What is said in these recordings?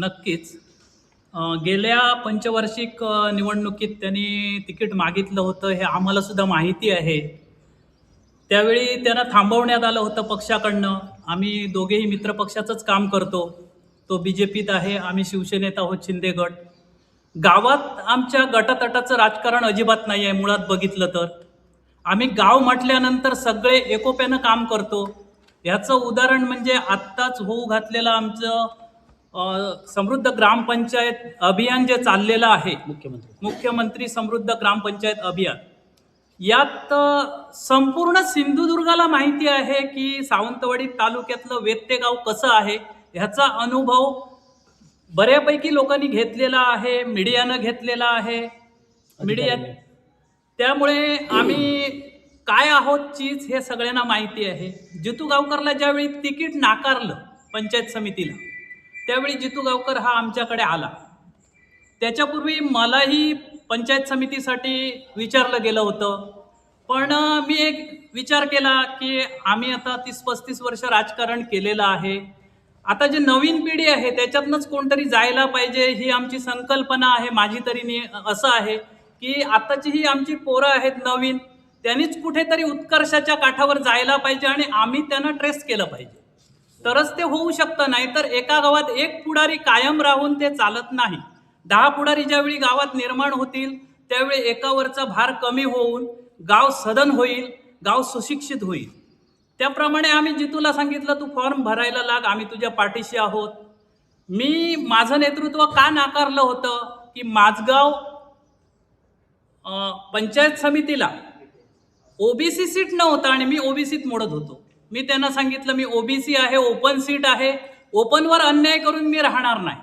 नक्कीच. गेल्या पंचवार्षिक निवडणुकीत त्यांनी तिकीट मागितलं होतं हे आम्हालासुद्धा माहिती आहे. त्यावेळी त्यांना थांबवण्यात आलं होतं पक्षाकडनं. आम्ही दोघेही मित्रपक्षाचंच काम करतो. तो बी जे पीत आहे आम्ही शिवसेनेत आहोत शिंदे गट. गावात आमच्या गटातटाचं राजकारण अजिबात नाही आहे मुळात बघितलं तर. आम्ही गाव म्हटल्यानंतर सगळे एकोप्यानं काम करतो. ह्याचं उदाहरण म्हणजे आत्ताच होऊ घातलेलं आमचं समृद्ध ग्रामपंचायत अभियान जे चाललेलं आहे मुख्यमंत्री. मुख्यमंत्री समृद्ध ग्रामपंचायत अभियान यात संपूर्ण सिंधुदुर्गाला माहिती आहे की सावंतवाडी तालुक्यातलं वेत्ते गाव कसं आहे ह्याचा अनुभव बऱ्यापैकी लोकांनी घेतलेला आहे मीडियानं घेतलेला आहे. मीडिया त्यामुळे आम्ही काय आहोत चीज हे सगळ्यांना माहिती आहे. जितू गावकरला ज्यावेळी तिकीट नाकारलं पंचायत समितीला त्यावेळी जितू गावकर हा आमच्याकडे आला. त्याच्यापूर्वी मलाही पंचायत समितीसाठी विचारलं गेलं होतं. पण मी एक विचार केला की आम्ही आता तीस पस्तीस वर्ष राजकारण केलेलं आहे. आता जे नवीन पिढी आहे त्याच्यातनंच कोणतरी जायला पाहिजे ही आमची संकल्पना आहे माझी तरी नि असं आहे की आताची ही आमची पोरं आहेत नवीन त्यांनीच कुठेतरी उत्कर्षाच्या काठावर जायला पाहिजे आणि आम्ही त्यांना ट्रेस केलं पाहिजे. तरच ते होऊ शकतं नाही तर एका गावात एक पुढारी कायम राहून ते चालत नाही. दहा पुढारी ज्यावेळी गावात निर्माण होतील त्यावेळी एकावरचा भार कमी होऊन गाव सदन होईल गाव सुशिक्षित होईल. त्याप्रमाणे आम्ही जितूला सांगितलं तू फॉर्म भरायला लाग आम्ही तुझ्या पाठीशी आहोत. मी माझं नेतृत्व का नाकारलं होतं की माझगाव पंचायत समितीला ओबीसी सीट नव्हता आणि मी ओबीसीत मोडत होतो. मी त्यांना सांगितलं मी ओबीसी आहे ओपन सीट आहे ओपनवर अन्याय करून मी राहणार नाही.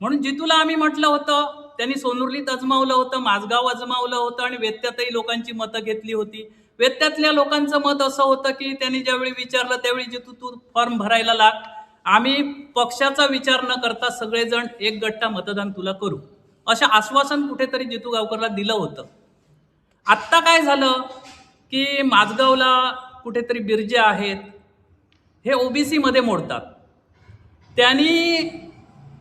म्हणून जितूला आम्ही म्हटलं होतं त्यांनी सोनुर्लीत अजमावलं होतं माझगाव अजमावलं होतं आणि वेत्यातही लोकांची मतं घेतली होती. वेत्यातल्या लोकांचं मत असं होतं की त्यांनी ज्यावेळी विचारलं त्यावेळी जितू तू फॉर्म भरायला लाग. आम्ही पक्षाचा विचार न करता सगळेजण एक गट्टा मतदान तुला करू. असं आश्वासन कुठेतरी जितू गावकरला दिलं होतं. आत्ता काय झालं की माझगावला कुठेतरी बिरजे आहेत हे ओबीसी मध्ये मोडतात. त्यांनी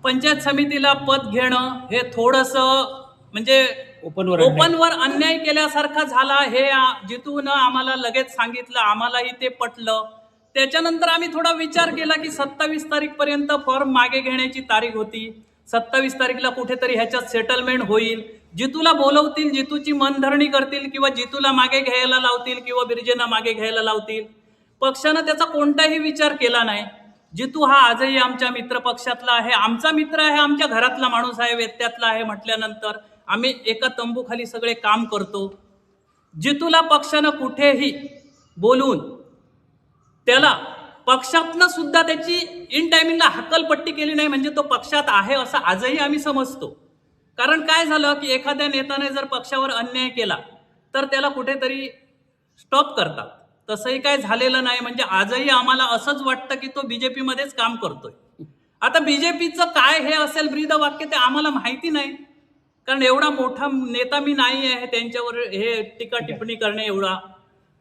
पंचायत समितीला पद घेणं हे थोडंसं म्हणजे ओपनवर ओपनवर अन्याय. केल्यासारखा झाला हे जितून आम्हाला लगेच सांगितलं आम्हालाही ते पटलं. त्याच्यानंतर आम्ही थोडा विचार केला की सत्तावीस तारीख पर्यंत फॉर्म मागे घेण्याची तारीख होती. सत्तावीस तारीखला कुठेतरी ह्याच्यात सेटलमेंट होईल. जितूला बोलवतील जितूची मनधरणी करतील किंवा जितूला मागे घ्यायला लावतील किंवा बिरजेना मागे घ्यायला लावतील पक्षानं त्याचा कोणताही विचार केला नाही. जितू हा आजही आमच्या मित्र पक्षातला आहे. आमचा मित्र आहे आमच्या घरातला माणूस आहे वेत्यातला आहे म्हटल्यानंतर आम्ही एका तंबूखाली सगळे काम करतो. जितूला पक्षानं कुठेही बोलून त्याला पक्षातनं सुद्धा त्याची इन टायमिंगला हक्कलपट्टी केली नाही म्हणजे तो पक्षात आहे असं आजही आम्ही समजतो. कारण काय झालं की एखाद्या नेत्याने जर पक्षावर अन्याय केला तर त्याला कुठेतरी स्टॉप करतात. तसंही काय झालेलं नाही म्हणजे आजही आम्हाला असंच वाटतं की तो बीजेपी मध्येच काम करतोय. आता बीजेपीचं काय हे असेल ब्रीद वाक्य ते आम्हाला माहिती नाही. कारण एवढा मोठा नेता मी नाही आहे त्यांच्यावर हे टीका टिप्पणी करणे एवढा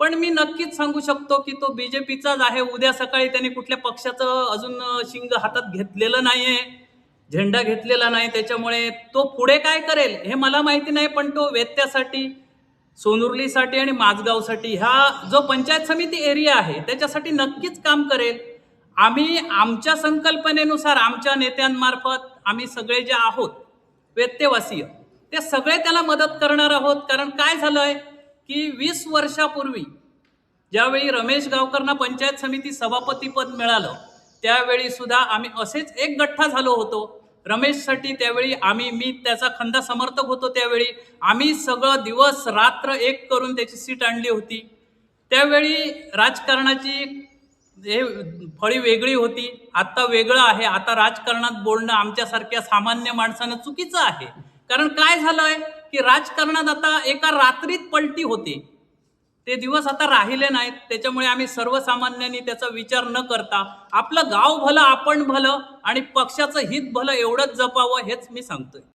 पण मी नक्कीच सांगू शकतो की तो बीजेपीचाच आहे. उद्या सकाळी त्याने कुठल्या पक्षाचं अजून शिंग हातात घेतलेलं नाहीये झेंडा घेतलेला नाही. त्याच्यामुळे तो पुढे काय करेल हे मला माहिती नाही पण तो वेत्यासाठी सोनुर्लीसाठी आणि माझगावसाठी ह्या जो पंचायत समिती एरिया आहे त्याच्यासाठी नक्कीच काम करेल. आम्ही आमच्या संकल्पनेनुसार आमच्या नेत्यांमार्फत आम्ही सगळे जे आहोत वेत्यवासीय ते सगळे त्याला मदत करणार आहोत. कारण काय झालंय? की वीस वर्षापूर्वी ज्यावेळी रमेश गावकरना पंचायत समिती सभापतीपद मिळालं त्यावेळी सुद्धा आम्ही असेच एक गठ्ठा झालो होतो. रमेशसाठी त्यावेळी आम्ही मी त्याचा खंदा समर्थक होतो त्यावेळी. आम्ही सगळं दिवस रात्र एक करून त्याची सीट आणली होती. त्यावेळी राजकारणाची हे फळी वेगळी होती. आत्ता वेगळं आहे. आता राजकारणात बोलणं आमच्यासारख्या सामान्य माणसानं चुकीचं आहे. कारण काय झालं आहे की राजकारणात आता एका रात्रीत पलटी होते. ते दिवस आता राहिले नाहीत. त्याच्यामुळे आम्ही सर्वसामान्यांनी त्याचा विचार न करता आपलं गाव भलं आपण भलं आणि पक्षाचं हित भलं एवढंच जपावं हेच मी सांगतोय.